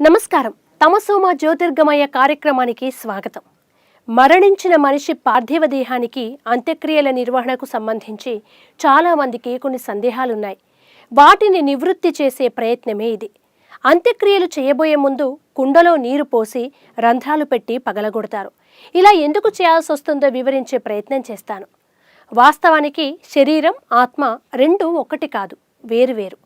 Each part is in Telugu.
నమస్కారం. తమసోమ జ్యోతిర్గమయ కార్యక్రమానికి స్వాగతం. మరణించిన మనిషి పార్థివ దేహానికి అంత్యక్రియల నిర్వహణకు సంబంధించి చాలామందికి కొన్ని సందేహాలున్నాయి. వాటిని నివృత్తి చేసే ప్రయత్నమే ఇది. అంత్యక్రియలు చేయబోయే ముందు కుండలో నీరు పోసి రంధ్రాలు పెట్టి పగలగొడతారు. ఇలా ఎందుకు చేయాల్సి వస్తుందో వివరించే ప్రయత్నం చేస్తాను. వాస్తవానికి శరీరం ఆత్మ రెండు ఒకటి కాదు వేరువేరు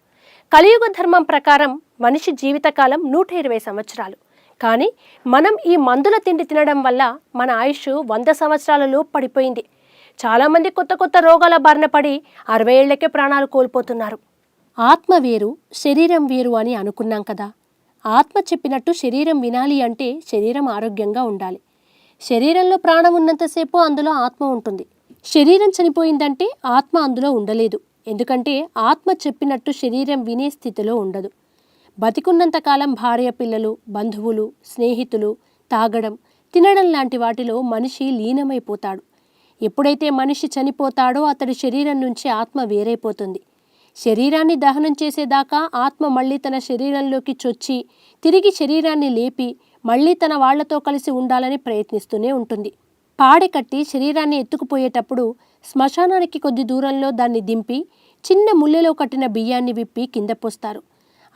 కలియుగ ధర్మం ప్రకారం మనిషి జీవితకాలం నూట ఇరవై సంవత్సరాలు. కానీ మనం ఈ మందుల తిండి తినడం వల్ల మన ఆయుష్ వంద సంవత్సరాలలో పడిపోయింది. చాలామంది కొత్త కొత్త రోగాల బారిన పడి అరవై ఏళ్ళకే ప్రాణాలు కోల్పోతున్నారు. ఆత్మ వేరు శరీరం వేరు అని అనుకున్నాం కదా. ఆత్మ చెప్పినట్టు శరీరం వినాలి అంటే శరీరం ఆరోగ్యంగా ఉండాలి. శరీరంలో ప్రాణం ఉన్నంతసేపు అందులో ఆత్మ ఉంటుంది. శరీరం చనిపోయిందంటే ఆత్మ అందులో ఉండలేదు. ఎందుకంటే ఆత్మ చెప్పినట్టు శరీరం వినే స్థితిలో ఉండదు. బతికున్నంతకాలం భార్య పిల్లలు బంధువులు స్నేహితులు తాగడం తినడం లాంటి వాటిలో మనిషి లీనమైపోతాడు. ఎప్పుడైతే మనిషి చనిపోతాడో అతడి శరీరం నుంచి ఆత్మ వేరైపోతుంది. శరీరాన్ని దహనం చేసేదాకా ఆత్మ మళ్ళీ తన శరీరంలోకి చొచ్చి తిరిగి శరీరాన్ని లేపి మళ్ళీ తన వాళ్ళతో కలిసి ఉండాలని ప్రయత్నిస్తూనే ఉంటుంది. పాడె కట్టి శరీరాన్ని ఎత్తుకుపోయేటప్పుడు శ్మశానానికి కొద్ది దూరంలో దాన్ని దింపి చిన్న ముల్లెలో కట్టిన బియ్యాన్ని విప్పి కింద పోస్తారు.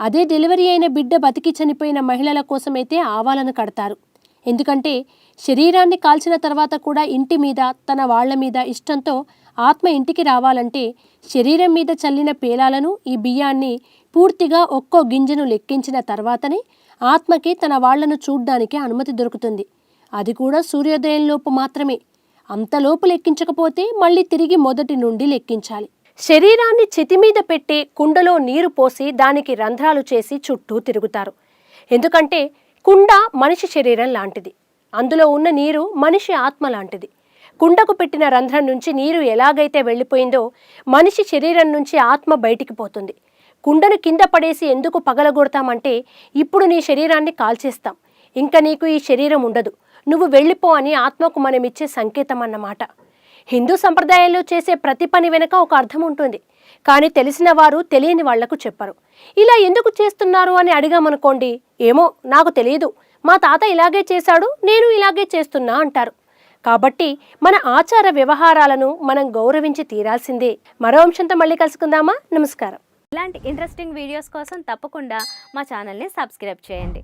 అదే డెలివరీ అయిన బిడ్డ బతికి చనిపోయిన మహిళల కోసమైతే ఆవాలను కడతారు. ఎందుకంటే శరీరాన్ని కాల్చిన తర్వాత కూడా ఇంటి మీద తన వాళ్ళ మీద ఇష్టంతో ఆత్మ ఇంటికి రావాలంటే శరీరం మీద చల్లిన పేలాలను ఈ బియ్యాన్ని పూర్తిగా ఒక్కో గింజను లెక్కించిన తర్వాతనే ఆత్మకి తన వాళ్ళను చూడ్డానికి అనుమతి దొరుకుతుంది. అది కూడా సూర్యోదయంలోపు మాత్రమే. అంతలోపు లెక్కించకపోతే మళ్ళీ తిరిగి మొదటి నుండి లెక్కించాలి. శరీరాన్ని చితి మీద పెట్టి కుండలో నీరు పోసి దానికి రంధ్రాలు చేసి చుట్టూ తిరుగుతారు. ఎందుకంటే కుండ మనిషి శరీరం లాంటిది. అందులో ఉన్న నీరు మనిషి ఆత్మ లాంటిది. కుండకు పెట్టిన రంధ్రం నుంచి నీరు ఎలాగైతే వెళ్ళిపోయిందో మనిషి శరీరం నుంచి ఆత్మ బయటికి పోతుంది. కుండను కింద పడేసి ఎందుకు పగలగొడతామంటే ఇప్పుడు నీ శరీరాన్ని కాల్చేస్తాం. ఇంకా నీకు ఈ శరీరం ఉండదు. నువ్వు వెళ్ళిపో అని ఆత్మకు మనం ఇచ్చే సంకేతం అన్నమాట. హిందూ సంప్రదాయంలో చేసే ప్రతి పని వెనుక ఒక అర్థం ఉంటుంది. కానీ తెలిసిన వారు తెలియని వాళ్ళకు చెప్పరు. ఇలా ఎందుకు చేస్తున్నారు అని అడిగామనుకోండి ఏమో నాకు తెలియదు. మా తాత ఇలాగే చేశాడు నేను ఇలాగే చేస్తున్నా అంటారు. కాబట్టి మన ఆచార వ్యవహారాలను మనం గౌరవించి తీరాల్సిందే. మరో అంశంతో మళ్ళీ కలుసుకుందామా? నమస్కారం. ఇలాంటి ఇంట్రెస్టింగ్ వీడియోస్ కోసం తప్పకుండా మా ఛానల్ని సబ్స్క్రైబ్ చేయండి.